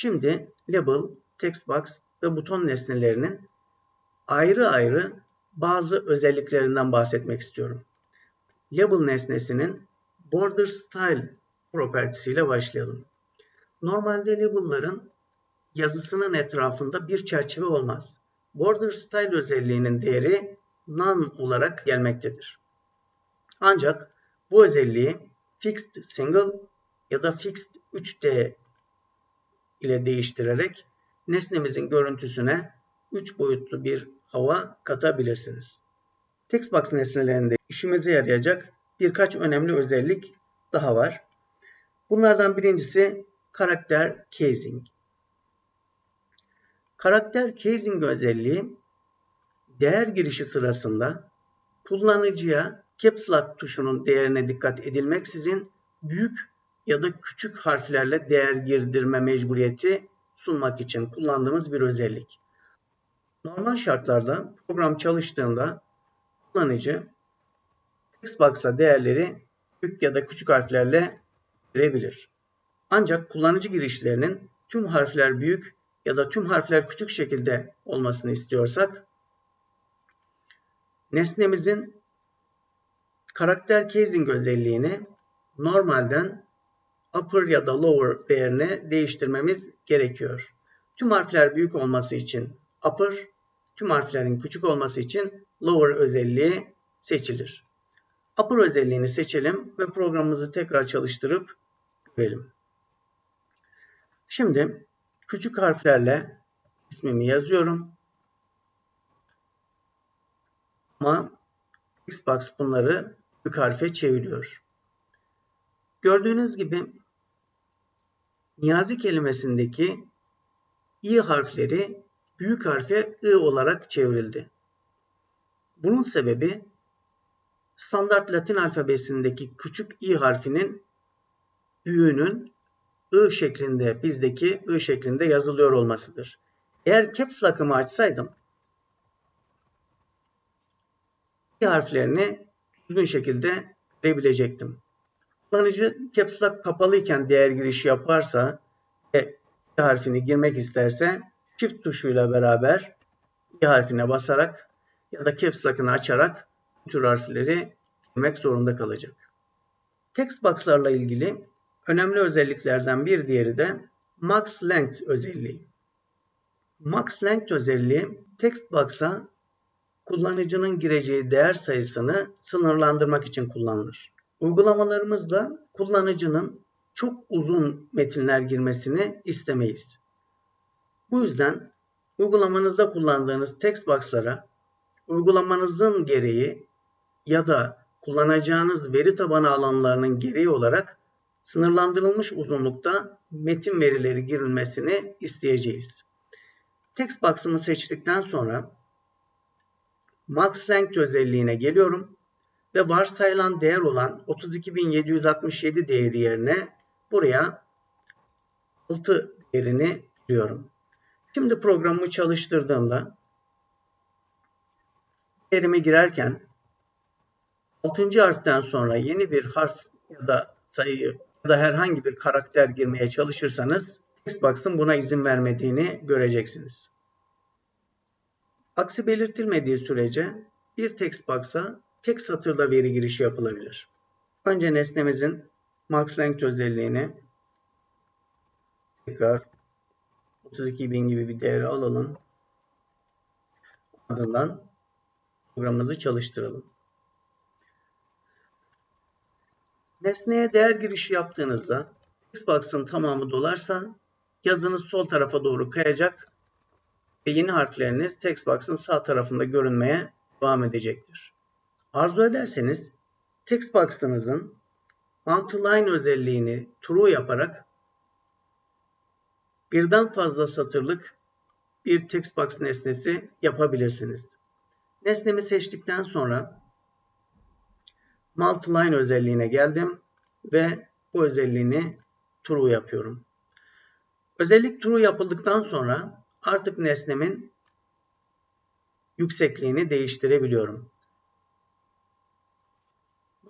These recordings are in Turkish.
Şimdi label, text box ve buton nesnelerinin ayrı ayrı bazı özelliklerinden bahsetmek istiyorum. Label nesnesinin border style propertisiyle başlayalım. Normalde label'ların yazısının etrafında bir çerçeve olmaz. Border style özelliğinin değeri none olarak gelmektedir. Ancak bu özelliği fixed single ya da fixed 3D ile değiştirerek nesnemizin görüntüsüne 3 boyutlu bir hava katabilirsiniz. Textbox nesnelerinde işimize yarayacak birkaç önemli özellik daha var. Bunlardan birincisi karakter casing. Karakter casing özelliği değer girişi sırasında kullanıcıya Caps Lock tuşunun değerine dikkat edilmeksizin büyük ya da küçük harflerle değer girdirme mecburiyeti sunmak için kullandığımız bir özellik. Normal şartlarda program çalıştığında kullanıcı Xbox'a değerleri büyük ya da küçük harflerle girebilir. Ancak kullanıcı girişlerinin tüm harfler büyük ya da tüm harfler küçük şekilde olmasını istiyorsak nesnemizin karakter casing özelliğini normalden upper ya da lower değerine değiştirmemiz gerekiyor. Tüm harfler büyük olması için upper, tüm harflerin küçük olması için lower özelliği seçilir. Upper özelliğini seçelim ve programımızı tekrar çalıştırıp görelim. Şimdi küçük harflerle ismimi yazıyorum. Ama Xbox bunları büyük harfe çeviriyor. Gördüğünüz gibi Niyazi kelimesindeki i harfleri büyük harfe i olarak çevrildi. Bunun sebebi standart Latin alfabesindeki küçük i harfinin büyüğünün I şeklinde bizdeki I şeklinde yazılıyor olmasıdır. Eğer caps lock'ımı açsaydım i harflerini düzgün şekilde verebilecektim. Kullanıcı caps lock kapalıyken değer girişi yaparsa ve i harfini girmek isterse shift tuşuyla beraber i harfine basarak ya da caps lock'ını açarak bu tür harfleri girmek zorunda kalacak. Text box'larla ilgili önemli özelliklerden bir diğeri de max length özelliği. Max length özelliği text box'a kullanıcının gireceği değer sayısını sınırlandırmak için kullanılır. Uygulamalarımızda kullanıcının çok uzun metinler girmesini istemeyiz. Bu yüzden uygulamanızda kullandığınız text box'lara uygulamanızın gereği ya da kullanacağınız veri tabanı alanlarının gereği olarak sınırlandırılmış uzunlukta metin verileri girilmesini isteyeceğiz. Text box'ımı seçtikten sonra max length özelliğine geliyorum ve varsayılan değer olan 32767 değeri yerine buraya 6 değerini diyorum. Şimdi programımı çalıştırdığımda değerimi girerken 6. harften sonra yeni bir harf ya da sayı ya da herhangi bir karakter girmeye çalışırsanız Xbox'ın buna izin vermediğini göreceksiniz. Aksi belirtilmediği sürece bir text box'a tek satırda veri girişi yapılabilir. Önce nesnemizin max length özelliğini tekrar 32.000 gibi bir değeri alalım. Ardından programımızı çalıştıralım. Nesneye değer girişi yaptığınızda Xbox'ın tamamı dolarsa yazınız sol tarafa doğru kayacak ve yeni harfleriniz textbox'ın sağ tarafında görünmeye devam edecektir. Arzu ederseniz textbox'ınızın multi-line özelliğini true yaparak birden fazla satırlık bir textbox nesnesi yapabilirsiniz. Nesnemi seçtikten sonra multi-line özelliğine geldim ve bu özelliğini true yapıyorum. Özellik true yapıldıktan sonra artık nesnemin yüksekliğini değiştirebiliyorum.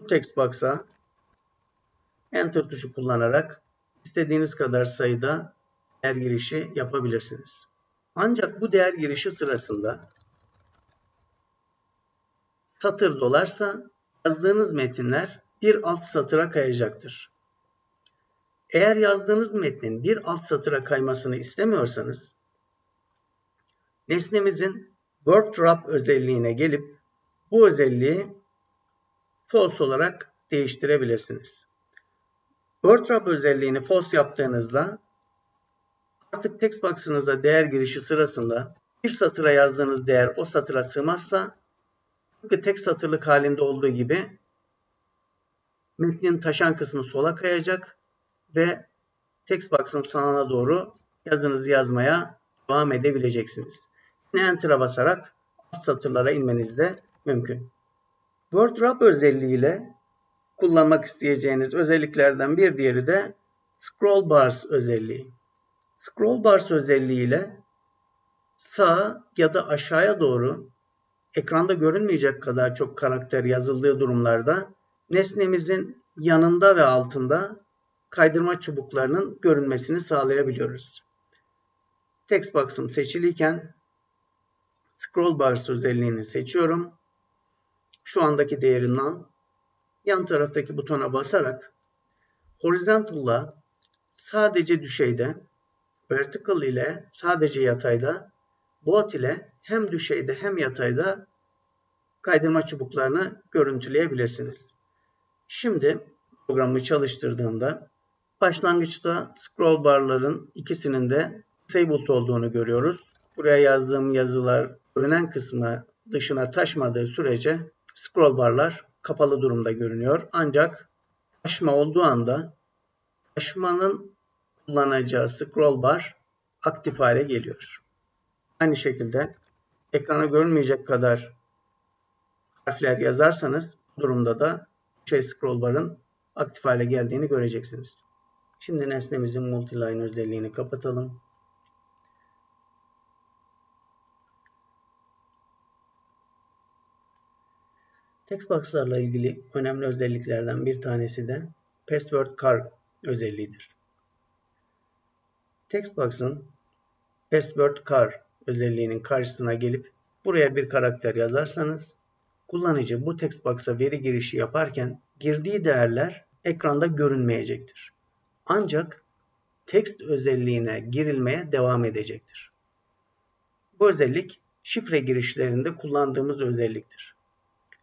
Bu text box'a enter tuşu kullanarak istediğiniz kadar sayıda değer girişi yapabilirsiniz. Ancak bu değer girişi sırasında satır dolarsa yazdığınız metinler bir alt satıra kayacaktır. Eğer yazdığınız metnin bir alt satıra kaymasını istemiyorsanız nesnemizin word wrap özelliğine gelip bu özelliği false olarak değiştirebilirsiniz. Word wrap özelliğini false yaptığınızda artık text box'ınıza değer girişi sırasında bir satıra yazdığınız değer o satıra sığmazsa tıpkı tek satırlık halinde olduğu gibi metnin taşan kısmı sola kayacak ve text box'ın sağına doğru yazınızı yazmaya devam edebileceksiniz. Enter'a basarak alt satırlara inmeniz de mümkün. Word Wrap özelliğiyle kullanmak isteyeceğiniz özelliklerden bir diğeri de Scroll Bars özelliği. Scroll Bars özelliğiyle sağa ya da aşağıya doğru ekranda görünmeyecek kadar çok karakter yazıldığı durumlarda nesnemizin yanında ve altında kaydırma çubuklarının görünmesini sağlayabiliyoruz. Text box'ım seçiliyken scroll bars özelliğini seçiyorum. Şu andaki değerinden yan taraftaki butona basarak horizontal'la sadece düşeyde, vertical ile sadece yatayda, both ile hem düşeyde hem yatayda kaydırma çubuklarını görüntüleyebilirsiniz. Şimdi programı çalıştırdığımda başlangıçta scroll barların ikisinin de disabled olduğunu görüyoruz. Buraya yazdığım yazılar görünen kısmı dışına taşmadığı sürece scroll barlar kapalı durumda görünüyor. Ancak taşma olduğu anda taşmanın kullanacağı scroll bar aktif hale geliyor. Aynı şekilde ekrana görünmeyecek kadar harfler yazarsanız durumda da şey scroll barın aktif hale geldiğini göreceksiniz. Şimdi nesnemizin multiline özelliğini kapatalım. Textbox'larla ilgili önemli özelliklerden bir tanesi de password car özelliğidir. Textbox'ın password car özelliğinin karşısına gelip buraya bir karakter yazarsanız kullanıcı bu textbox'a veri girişi yaparken girdiği değerler ekranda görünmeyecektir. Ancak text özelliğine girilmeye devam edecektir. Bu özellik şifre girişlerinde kullandığımız özelliktir.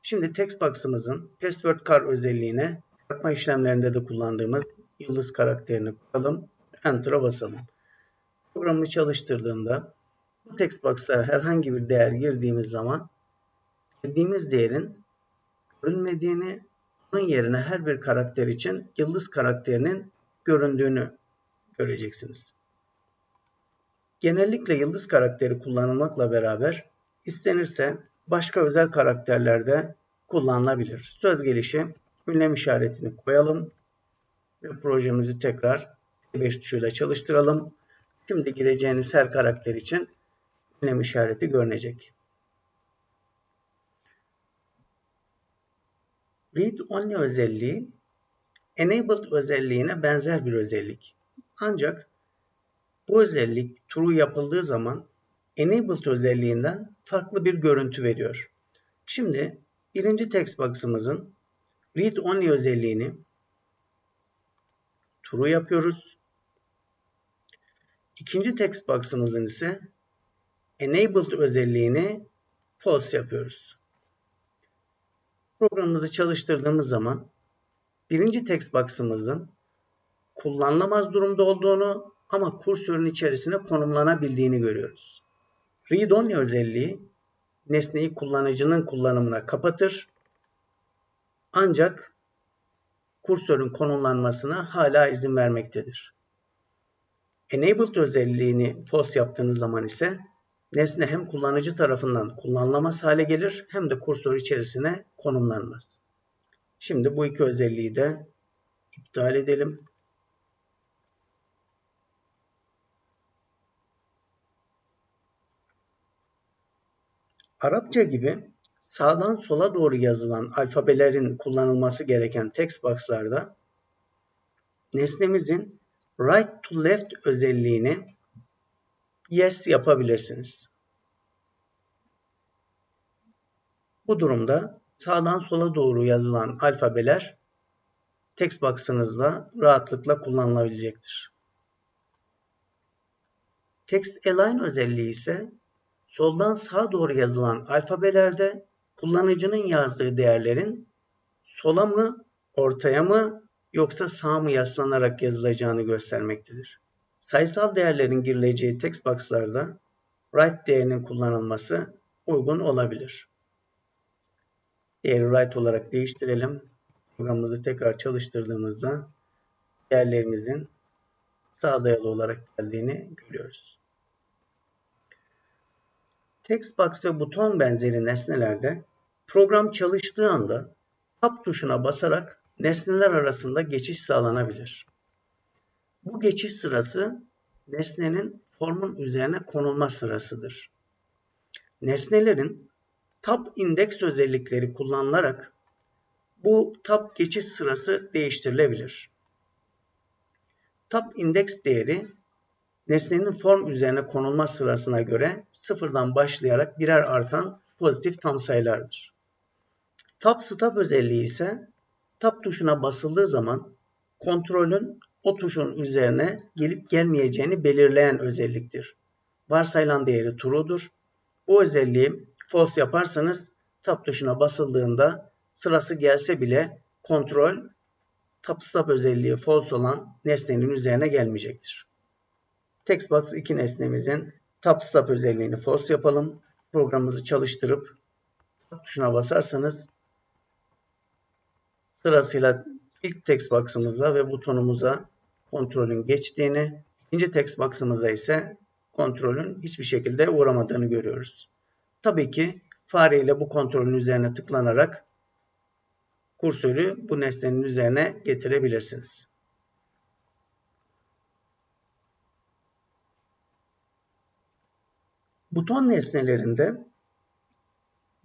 Şimdi text box'ımızın password car özelliğine yapma işlemlerinde de kullandığımız yıldız karakterini koyalım. Enter'a basalım. Programı çalıştırdığımda bu text box'a herhangi bir değer girdiğimiz zaman girdiğimiz değerin görünmediğini onun yerine her bir karakter için yıldız karakterinin göründüğünü göreceksiniz. Genellikle yıldız karakteri kullanılmakla beraber istenirse başka özel karakterlerde kullanılabilir. Söz gelişi ünlem işaretini koyalım ve projemizi tekrar 5 tuşuyla çalıştıralım. Şimdi gireceğiniz her karakter için ünlem işareti görünecek. Read Only özelliği Enabled özelliğine benzer bir özellik. Ancak bu özellik true yapıldığı zaman Enabled özelliğinden farklı bir görüntü veriyor. Şimdi birinci text box'ımızın read only özelliğini true yapıyoruz. İkinci text box'ımızın ise enabled özelliğini false yapıyoruz. Programımızı çalıştırdığımız zaman birinci text box'ımızın kullanılamaz durumda olduğunu ama kursörün içerisine konumlanabildiğini görüyoruz. Read Only özelliği nesneyi kullanıcının kullanımına kapatır ancak kursörün konumlanmasına hala izin vermektedir. Enabled özelliğini false yaptığınız zaman ise nesne hem kullanıcı tarafından kullanılamaz hale gelir hem de kursör içerisine konumlanmaz. Şimdi bu iki özelliği de iptal edelim. Arapça gibi sağdan sola doğru yazılan alfabelerin kullanılması gereken text box'larda nesnemizin right to left özelliğini yes yapabilirsiniz. Bu durumda sağdan sola doğru yazılan alfabeler text box'ınızda rahatlıkla kullanılabilecektir. Text Align özelliği ise soldan sağa doğru yazılan alfabelerde kullanıcının yazdığı değerlerin sola mı, ortaya mı yoksa sağa mı yaslanarak yazılacağını göstermektedir. Sayısal değerlerin girileceği text box'larda right değerinin kullanılması uygun olabilir. Değeri right olarak değiştirelim. Programımızı tekrar çalıştırdığımızda değerlerimizin sağ dayalı olarak geldiğini görüyoruz. Text box ve buton benzeri nesnelerde program çalıştığı anda Tab tuşuna basarak nesneler arasında geçiş sağlanabilir. Bu geçiş sırası nesnenin formun üzerine konulma sırasıdır. Nesnelerin tab indeks özellikleri kullanılarak bu tab geçiş sırası değiştirilebilir. Tab indeks değeri nesnenin form üzerine konulma sırasına göre sıfırdan başlayarak birer artan pozitif tam sayılardır. Tab stop özelliği ise tab tuşuna basıldığı zaman kontrolün o tuşun üzerine gelip gelmeyeceğini belirleyen özelliktir. Varsayılan değeri true'dur. Bu özelliği false yaparsanız tab tuşuna basıldığında sırası gelse bile kontrol tab stop özelliği false olan nesnenin üzerine gelmeyecektir. Textbox 2 nesnemizin tab stop özelliğini false yapalım. Programımızı çalıştırıp tuşuna basarsanız sırasıyla ilk text ve butonumuza kontrolün geçtiğini, ikinci text ise kontrolün hiçbir şekilde uğramadığını görüyoruz. Tabii ki fareyle bu kontrolün üzerine tıklanarak kursörü bu nesnenin üzerine getirebilirsiniz. Buton nesnelerinde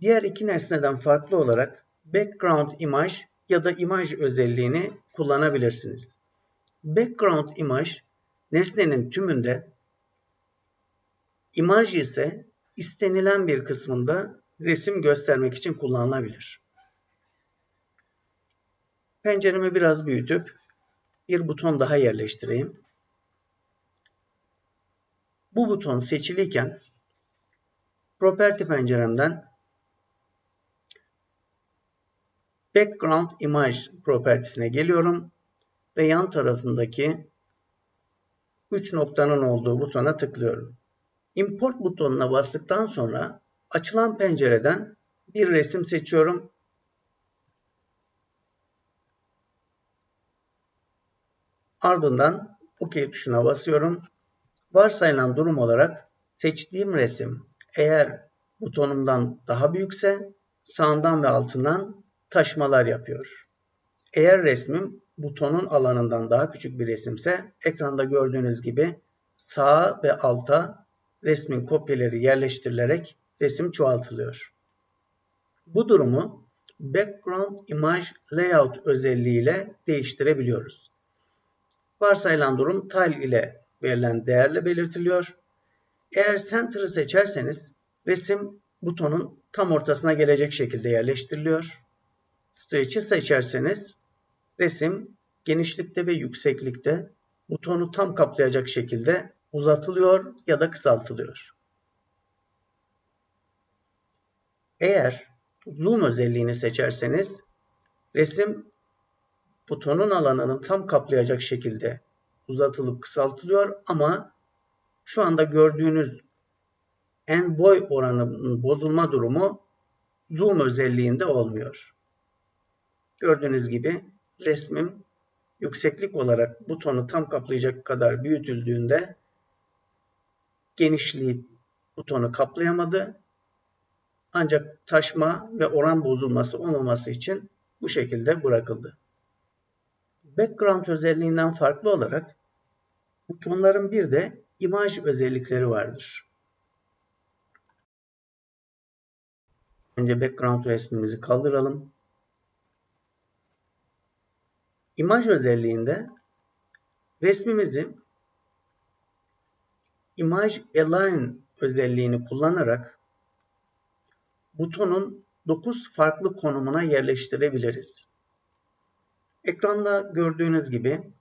diğer iki nesneden farklı olarak background image ya da imaj özelliğini kullanabilirsiniz. Background image nesnenin tümünde, imaj ise istenilen bir kısmında resim göstermek için kullanılabilir. Penceremi biraz büyütüp bir buton daha yerleştireyim. Bu buton seçiliyken Property penceremden Background Image propertisine geliyorum ve yan tarafındaki 3 noktanın olduğu butona tıklıyorum. Import butonuna bastıktan sonra açılan pencereden bir resim seçiyorum. Ardından OK tuşuna basıyorum. Varsayılan durum olarak seçtiğim resim eğer butonumdan daha büyükse sağından ve altından taşmalar yapıyor. Eğer resmim butonun alanından daha küçük bir resimse ekranda gördüğünüz gibi sağa ve alta resmin kopyaları yerleştirilerek resim çoğaltılıyor. Bu durumu Background Image Layout özelliğiyle değiştirebiliyoruz. Varsayılan durum tile ile verilen değerle belirtiliyor. Eğer Center'ı seçerseniz resim butonun tam ortasına gelecek şekilde yerleştiriliyor. Stretch'i seçerseniz resim genişlikte ve yükseklikte butonu tam kaplayacak şekilde uzatılıyor ya da kısaltılıyor. Eğer zoom özelliğini seçerseniz resim butonun alanını tam kaplayacak şekilde uzatılıp kısaltılıyor ama şu anda gördüğünüz en boy oranının bozulma durumu zoom özelliğinde olmuyor. Gördüğünüz gibi resmim yükseklik olarak butonu tam kaplayacak kadar büyütüldüğünde genişliği butonu kaplayamadı. Ancak taşma ve oran bozulması olmaması için bu şekilde bırakıldı. Background özelliğinden farklı olarak butonların bir de imaj özellikleri vardır. Önce background resmimizi kaldıralım. İmaj özelliğinde resmimizi Image Align özelliğini kullanarak butonun 9 farklı konumuna yerleştirebiliriz. Ekranda gördüğünüz gibi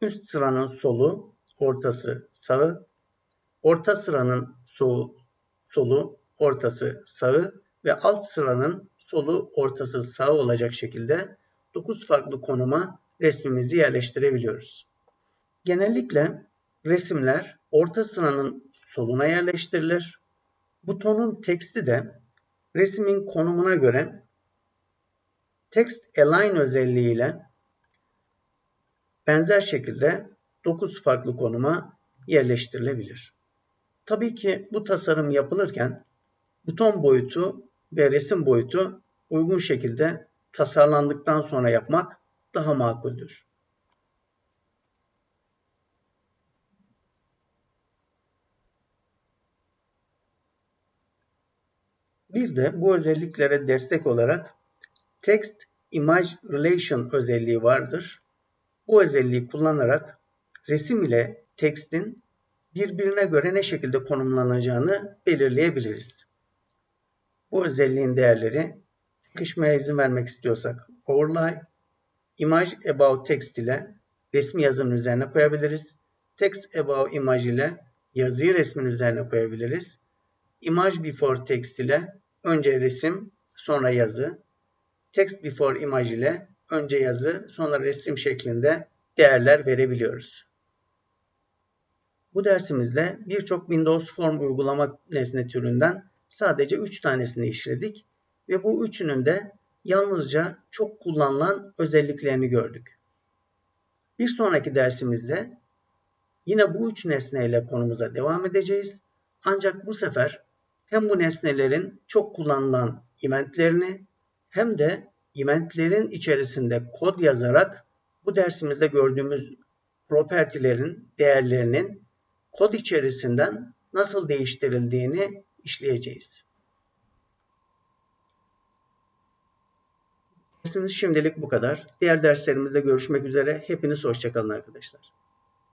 üst sıranın solu, ortası sağı, orta sıranın solu, solu, ortası sağı ve alt sıranın solu, ortası sağı olacak şekilde 9 farklı konuma resmimizi yerleştirebiliyoruz. Genellikle resimler orta sıranın soluna yerleştirilir. Butonun teksti de resmin konumuna göre Text Align özelliğiyle benzer şekilde 9 farklı konuma yerleştirilebilir. Tabii ki bu tasarım yapılırken buton boyutu ve resim boyutu uygun şekilde tasarlandıktan sonra yapmak daha makuldür. Bir de bu özelliklere destek olarak Text Image Relation özelliği vardır. Bu özelliği kullanarak resim ile tekstin birbirine göre ne şekilde konumlanacağını belirleyebiliriz. Bu özelliğin değerleri kışmaya izin vermek istiyorsak overlay, image above text ile resmi yazının üzerine koyabiliriz. Text above image ile yazıyı resmin üzerine koyabiliriz. Image before text ile önce resim, sonra yazı. Text before image ile önce yazı, sonra resim şeklinde değerler verebiliyoruz. Bu dersimizde birçok Windows Form uygulama nesne türünden sadece 3 tanesini işledik ve bu üçünün de yalnızca çok kullanılan özelliklerini gördük. Bir sonraki dersimizde yine bu üç nesneyle konumuza devam edeceğiz. Ancak bu sefer hem bu nesnelerin çok kullanılan eventlerini hem de eventlerin içerisinde kod yazarak bu dersimizde gördüğümüz propertilerin değerlerinin kod içerisinden nasıl değiştirildiğini işleyeceğiz. Dersimiz şimdilik bu kadar. Diğer derslerimizde görüşmek üzere. Hepiniz hoşçakalın arkadaşlar.